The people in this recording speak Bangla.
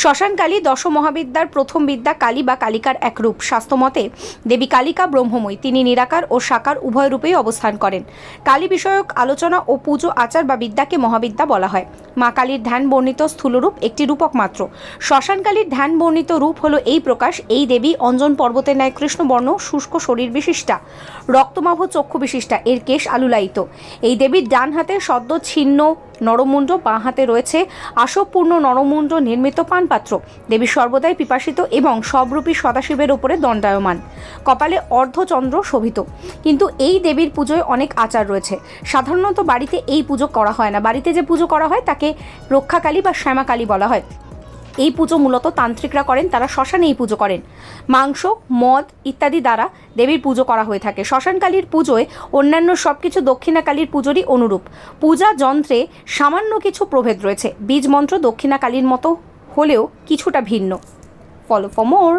শ্মশানকালী দশ মহাবিদ্যার প্রথম বিদ্যা কালী বা কালিকার এক রূপ দেবী কালিকা ব্রহ্মময়ী, তিনি নিরাকার ও সাকার উভয় রূপেই অবস্থান করেন। কালী বিষয়ক আলোচনা ও পুজো, আচার বা বিদ্যাকে মহাবিদ্যা বলা হয়। মা কালীর ধ্যান বর্ণিত স্থূলরূপ একটি রূপক মাত্র। শ্মশানকালীর ধ্যান বর্ণিত রূপ হলো এই প্রকাশ, এই দেবী অঞ্জন পর্বতের ন্যায় কৃষ্ণবর্ণ শুষ্ক শরীর বিশিষ্টা রক্তমাভ চক্ষু বিশিষ্টা, এর কেশ আলুলায়িত। এই দেবীর ডান হাতে সদ্য ছিন্ন নরমুণ্ড বাঁ হাতে রয়েছে আসবপূর্ণ নরমুণ্ড নির্মিত পানপাত্র। দেবী সর্বদাই পিপাসিত এবং সবরূপী সদাশিবের উপরে দণ্ডায়মান। কপালে অর্ধচন্দ্র শোভিত। কিন্তু এই দেবীর পুজোয় অনেক আচার রয়েছে। সাধারণত বাড়িতে এই পুজো করা হয় না। বাড়িতে যে পুজো করা হয় তাকে রক্ষাকালী বা শ্যামাকালী বলা হয়। এই পুজো মূলত তান্ত্রিকরা করেন, তারা শ্মশানে এই পুজো করেন। মাংস, মদ ইত্যাদি দ্বারা দেবীর পুজো করা হয়ে থাকে। শ্মশানকালীর পুজোয় অন্যান্য সব কিছু দক্ষিণাকালীর পুজোরই অনুরূপ। পূজা যন্ত্রে সামান্য কিছু প্রভেদ রয়েছে। বীজ মন্ত্র দক্ষিণাকালীর মতো হলেও কিছুটা ভিন্ন। Follow for more